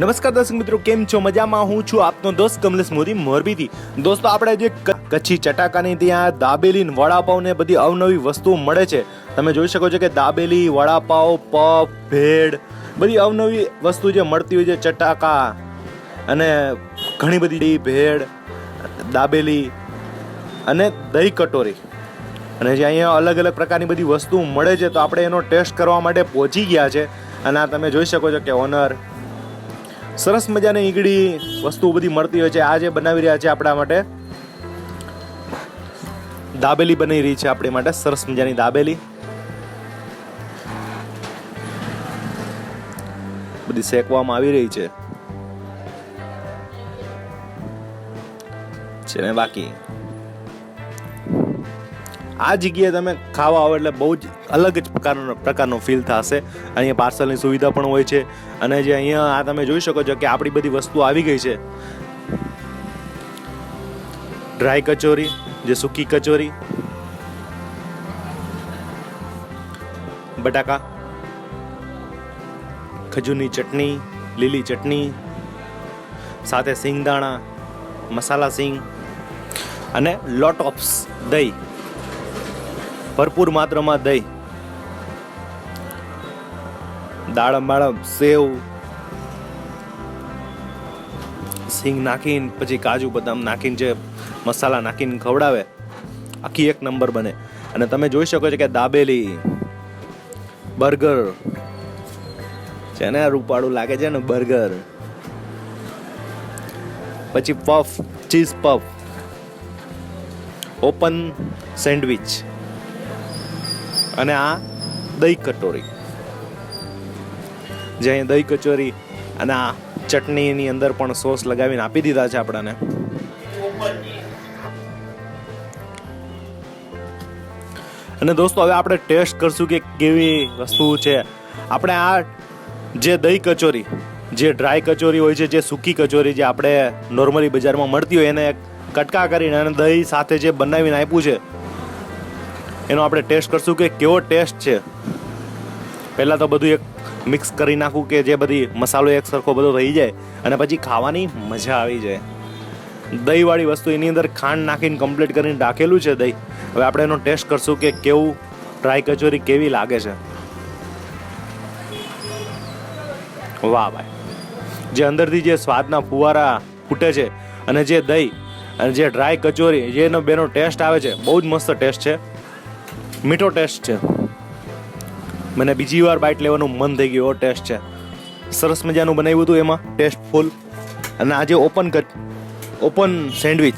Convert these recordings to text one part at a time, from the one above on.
નમસ્કાર દર્શક મિત્રો, કેમ છો? મજામાં હું છું આપનો દોસ્ત કમલેશ મોદી, મોરબીથી. દોસ્તો, આપણે જે કચ્છી ચટાકાની ત્યાં દાબેલી વડાપાવ ને બધી અવનવી વસ્તુઓ મળે છે. તમે જોઈ શકો છો કે દાબેલી, વડાપાવ, પફ, ભેળ, બધી અવનવી વસ્તુ જે મળતી હોય છે, ચટાકા અને ઘણી બધી ભેળ, દાબેલી અને દહીં કટોરી. અને જે અહીંયા અલગ અલગ પ્રકારની બધી વસ્તુ મળે છે, તો આપણે એનો ટેસ્ટ કરવા માટે પહોંચી ગયા છે. અને આ તમે જોઈ શકો છો કે ઓનર સરસ મજાની ઈગડી વસ્તુઓ બધી મળતી હોય છે. આ જે બનાવી રહ્યા છે આપણા માટે. દાબેલી બની રહી છે આપણી માટે. સરસ મજાની દાબેલી. બધી શેકવામાં આવી રહી છે. છે ને બાકી? આ જગ્યાએ તમે ખાવા આવો એટલે બહુ જ અલગ જ પ્રકારનો પ્રકારનો ફીલ થશે. અહીંયા પાર્સલની સુવિધા પણ હોય છે. અને જે અહીંયા આ તમે જોઈ શકો છો કે આપણી બધી વસ્તુ આવી ગઈ છે. ડ્રાય કચોરી, જે સૂકી કચોરી, બટાકા, ખજૂરની ચટણી, લીલી ચટણી, સાથે સિંગદાણા, મસાલા સિંગ, અને લોટ ઓપ્સ દહીં. ભરપૂર માત્રામાં દહીં, દાડમ બાળમ સેવ, સિંગ નાખીને, પછી કાજુ બદામ નાખીને, જે મસાલા નાખીને ખવડાવે, આખી એક નંબર બને. અને તમે જોઈ શકો છો કે દાબેલી, બર્ગર, જેને રૂપાળું લાગે છે ને, બર્ગર. પછી puff, cheese puff. Open sandwich. અને આ દહીં કટોરી. જે અહીં દહીં કચોરી અને આ ચટણીની અંદર પણ સોસ લગાવીને આપી દીધા છે આપણને. અને દોસ્તો, હવે આપણે ટેસ્ટ કરશું કે કેવી વસ્તુ છે. આપણે આ જે દહીં કચોરી, જે ડ્રાય કચોરી હોય છે, જે સૂકી કચોરી જે આપણે નોર્મલી બજારમાં મળતી હોય, એને કટકા કરીને અને દહીં સાથે જે બનાવીને આપ્યું છે એનો આપણે ટેસ્ટ કરશું કે કેવો ટેસ્ટ છે. પહેલાં તો બધું એક મિક્સ કરી નાખું કે જે બધી મસાલો એક સરખો બધો થઈ જાય અને પછી ખાવાની મજા આવી જાય. દહીંવાળી વસ્તુ એની અંદર ખાંડ નાખીને કમ્પ્લીટ કરીને રાખેલું છે દહીં. હવે આપણે એનો ટેસ્ટ કરશું કે કેવું ડ્રાય કચોરી કેવી લાગે છે. વાહ ભાઈ. જે અંદરથી જે સ્વાદના ફુવારા ફૂટે છે અને જે દહીં અને જે ડ્રાય કચોરી, જેનો બેનો ટેસ્ટ આવે છે, બહુ જ મસ્ત ટેસ્ટ છે. મીઠો ટેસ્ટ છે. મને બીજી વાર બાઇટ લેવાનું મન થઈ ગયું એવો ટેસ્ટ છે. સરસ મજાનું બનાવ્યું હતું એમાં ટેસ્ટ ફૂલ અને આજે ઓપન ઓપન સેન્ડવિચ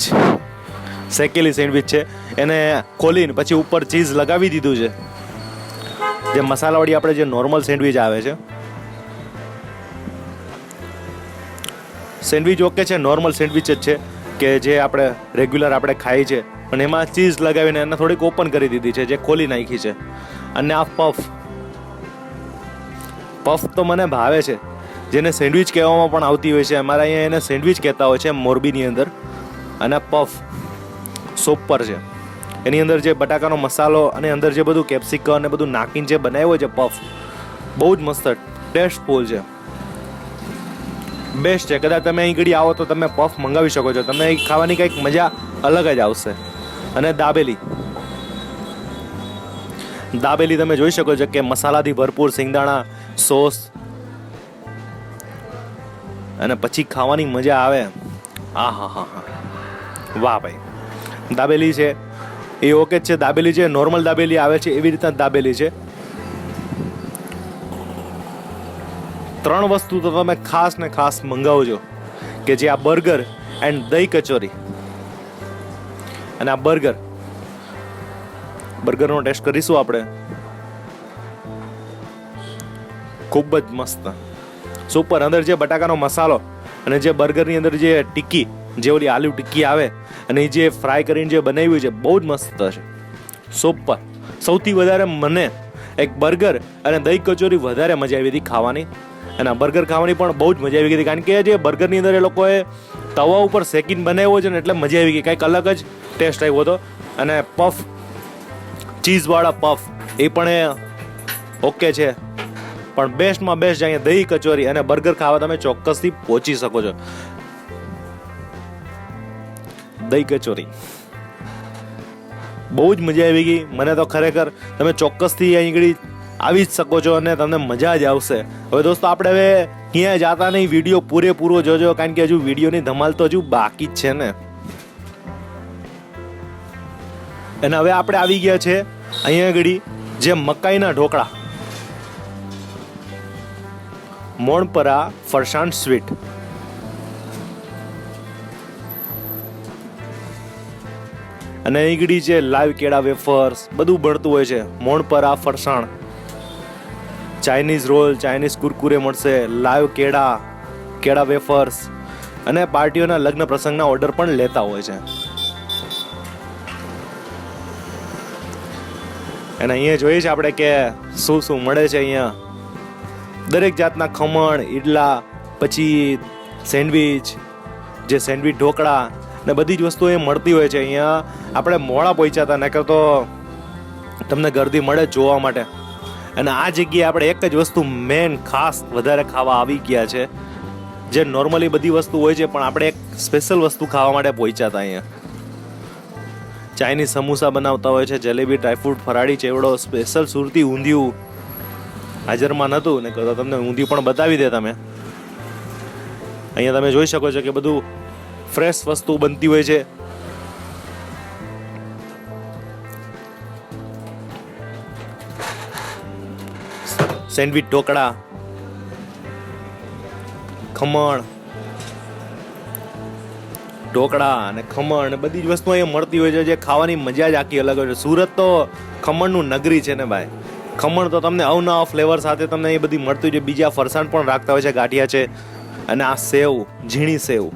શેકેલી સેન્ડવિચ છે. એને ખોલીને પછી ઉપર ચીઝ લગાવી દીધું છે. જે મસાલાવાળી આપણે જે નોર્મલ સેન્ડવિચ આવે છે. સેન્ડવિચ ઓકે છે નોર્મલ સેન્ડવિચ જ છે. કે જે આપણે રેગ્યુલર આપણે ખાઈ છે. પણ એમાં ચીઝ લગાવીને એને થોડીક ઓપન કરી દીધી છે, જે ખોલી નાખી છે. અને આ પફ પફ તો મને ભાવે છે. જેને સેન્ડવિચ કહેવામાં પણ આવતી હોય છે. અમારા અહીંયા એને સેન્ડવિચ કહેતા હોય છે, મોરબીની અંદર. અને પફ સોપર છે. એની અંદર જે બટાકાનો મસાલો અને અંદર જે બધું કેપ્સિકમ અને બધું નાખીને જે બનાવ્યો છે પફ બહુ જ મસ્ત ટેસ્ટફુલ છે. બેસ્ટ છે. કદાચ તમે અહીં ઘડી આવો તો તમે પફ મંગાવી શકો છો. તમને ખાવાની કંઈક મજા અલગ જ આવશે. અને દાબેલી. દાબેલી તમે જોઈ શકો છો કે મસાલાથી ભરપૂર સિંગદાણા, સોસ, અને પછી ખાવાની મજા આવે. આ, હા હા હા. વાહ ભાઈ. દાબેલી છે. એ ઓકે છે. દાબેલી છે નોર્મલ દાબેલી આવે છે, એવી રીતના દાબેલી છે. ત્રણ વસ્તુ તો તમે ખાસ ને ખાસ મંગાવજો, કે જે આ બર્ગર એન્ડ દહીં કચોરી. અને આ બર્ગર. બર્ગરનો ટેસ્ટ કરીશું આપણે. ખૂબ જ મસ્ત. સુપર અંદર જે બટાકાનો મસાલો અને જે બર્ગરની અંદર જે ટિક્કી, જે ઓલી આલુ ટિક્કી આવે, અને એ જે ફ્રાય કરીને જે બનાવ્યું છે, બહુ જ મસ્ત છે. સુપર સૌથી વધારે મને એક બર્ગર અને દહીં કચોરી વધારે મજા આવી હતી ખાવાની. અને આ બર્ગર ખાવાની પણ બહુ જ મજા આવી ગઈ કારણ કે જે બર્ગરની અંદર એ લોકોએ તવા ઉપર શેકીને બનાવ્યો છે ને એટલે મજા આવી ગઈ. કંઈક અલગ જ ટેસ્ટ આવ્યો હતો. અને પફ ચીઝવાળા પફ એ પણ એ ઓકે છે. પણ બેસ્ટમાં બેસ્ટ અહીંયા દહીં કચોરી અને બર્ગર ખાવા તમે ચોક્કસથી પહોંચી શકો છો. દહીં કચોરી. બહુ જ મજા આવી ગઈ. મને તો ખરેખર તમે ચોક્કસથી અહીં આગળ આવી જ શકો છો અને તમને મજા જ આવશે. હવે દોસ્તો, આપણે હવે ક્યાંય જાતા નહીં, વીડિયો પૂરેપૂરો જોજો, કારણ કે હજુ વિડીયોની ધમાલ તો હજુ બાકી જ છે ને. અને હવે આપણે આવી ગયા છે અહીંયા આગળ, જે મકાઈના ઢોકળા. મોણપરા ફરસાણ સ્વીટ. અને અહીંગડી જે લાઈવ કેળા વેફર્સ, બધું બળતું હોય છે, મોણપરા ફરસાણ. ચાઇનીઝ રોલ ચાઇનીઝ કુરકુરે મળશે લાઈવ કેળા કેળા વેફર્સ અને પાર્ટીઓના લગ્ન પ્રસંગના ઓર્ડર પણ લેતા હોય છે. અને અહીંયા જોઈએ છે આપણે કે શું શું મળે છે અહીંયા. દરેક જાતના ખમણ, ઈડલા, પછી સેન્ડવિચ, જે સેન્ડવિચ ઢોકળા ને બધી જ વસ્તુઓ એ મળતી હોય છે અહીંયા. આપણે મોડા પહોંચ્યા હતા નકર તો તમને ગરદી મળે જોવા માટે. અને આ જગ્યાએ આપણે એક જ વસ્તુ મેન ખાસ વધારે ખાવા આવી ગયા છે, જે નોર્મલી બધી વસ્તુ હોય છે, પણ આપણે એક સ્પેશિયલ વસ્તુ ખાવા માટે પહોંચ્યા હતા અહીંયા. ચાઇનીઝ સમોસા બનાવતા હોય છે, જલેબી ડ્રાયફ્રૂટ ફરાળી, ચેવડો સ્પેશિયલ સુરતી ઊંધિયું. હાજરમાં નહોતું ને તો તમને ઊંધિયું પણ બતાવી દે તમે. અહીંયા તમે જોઈ શકો છો કે બધું ફ્રેશ વસ્તુ બનતી હોય છે. સેન્ડવિચ ઢોકળા, ખમણ, ઢોકળા અને ખમણ બધી જ વસ્તુ અહીંયા મળતી હોય છે, જે ખાવાની મજા જ આખી અલગ હોય છે. સુરત તો ખમણનું નગરી છે ને ભાઈ. ખમણ તો તમને અવનવા ફ્લેવર સાથે તમને એ બધી મળતી હોય છે. બીજા ફરસાણ પણ રાખતા હોય છે, ગાંઠિયા છે અને આ સેવ, ઝીણી સેવ.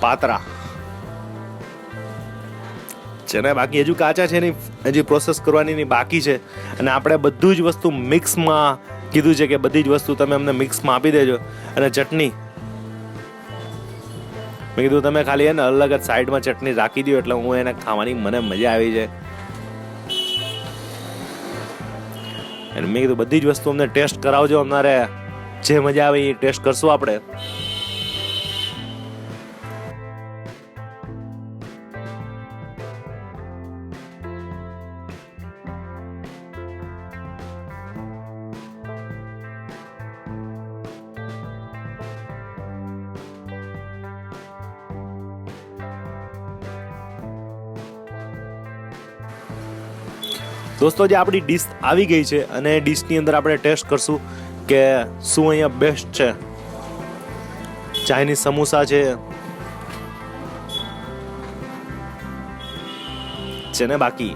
પાતરા. છે ને બાકી હજુ કાચા છે ની હજી પ્રોસેસ કરવાની એની બાકી છે. અને આપણે બધું જ વસ્તુ મિક્સમાં કીધું છે કે બધી જ વસ્તુ તમે અમને મિક્સમાં આપી દેજો. અને ચટણી. મેં કીધું તમે ખાલી એને અલગ જ સાઈડમાં ચટણી રાખી દો એટલે હું એને ખાવાની મને મજા આવી છે અને મેં કીધું બધી જ વસ્તુ અમને ટેસ્ટ કરાવજો અમારે. જે મજા આવે એ ટેસ્ટ કરશું આપણે. દોસ્તો જે આપણી ડીશ આવી ગઈ છે અને ડીશની અંદર આપણે ટેસ્ટ કરશું કે શું અહીંયા બેસ્ટ છે. ચાઇનીઝ સમોસા છે. છે ને બાકી?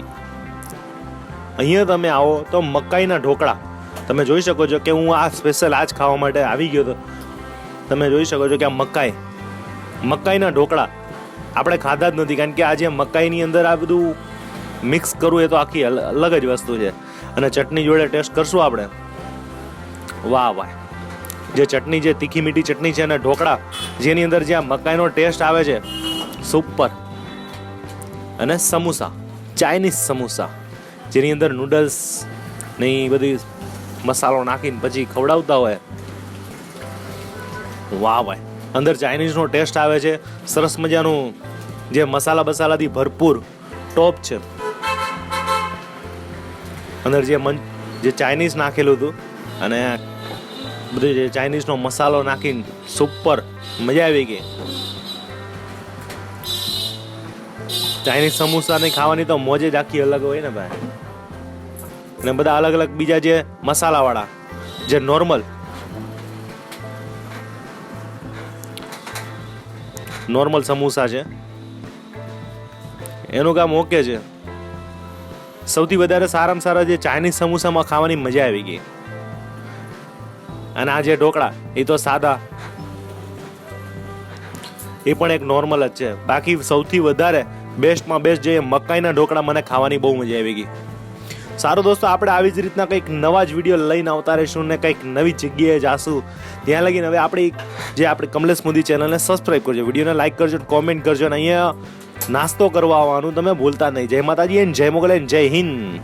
અહીંયા તમે આવો તો મકાઈના ઢોકળા. તમે જોઈ શકો છો કે હું આ સ્પેશિયલ આજ ખાવા માટે આવી ગયો હતો. તમે જોઈ શકો છો કે આ મકાઈ, મકાઈના ઢોકળા. આપણે ખાધા જ નથી, કારણ કે આજે મકાઈની અંદર આ બધું મિક્સ કરવું એ તો આખી અલ- અલગ જ વસ્તુ છે. અને ચટણી જોડે ટેસ્ટ કરશું આપણે? વાહ વાહ. જે ચટણી જે તીખી મીઠી ચટણી છે અને ઢોકળા, જેની અંદર જ્યાં મકાઈનો ટેસ્ટ આવે છે સુપર અને સમોસા, ચાઇનીઝ સમોસા, જેની અંદર નૂડલ્સ ને બધી મસાલો નાખીને પછી ખવડાવતા હોય. વાહ ભાઈ અંદર ચાઇનીઝનો ટેસ્ટ આવે છે. સરસ મજાનું જે મસાલા બસાલાથી ભરપૂર ટોપ છે. અંદર જે મન જે ચાઇનીઝ નાખેલું હતું અને બધું જે ચાઇનીઝનો મસાલો નાખીને સુપર મજા આવી ગઈ. ચાઇનીઝ સમોસાની ખાવાની તો મોજ જ આખી અલગ હોય ને ભાઈ. અને બધા અલગ અલગ બીજા જે મસાલાવાળા, જે નોર્મલ નોર્મલ સમોસા છે. એનું કામ ઓકે છે. સૌથી વધારે સારામાં સારા જે ચાઇનીઝ સમોસામાં ખાવાની મજા આવી ગઈ. અને આ જે ઢોકળા, એ તો સાદા. એ પણ એક નોર્મલ જ છે. બાકી સૌથી વધારે બેસ્ટમાં બેસ્ટ જે મકાઈના ઢોકળા મને ખાવાની બહુ મજા આવી ગઈ. સારું દોસ્તો, આપણે આવી જ રીતના કંઈક નવા જ વીડિયો લઈને આવતા રહીશું ને કંઈક નવી જગ્યાએ જાશું. ત્યાં લગીને હવે આપણી જે આપણી કમલેશ મોદી ચેનલને સબસ્ક્રાઈબ કરજો. વિડીયોને લાઈક કરજો કોમેન્ટ કરજો અને અહીંયા નાસ્તો કરવા આવવાનું તમે ભૂલતા નહીં. જય માતાજી એન જય મોગલ એન જય હિન્દ.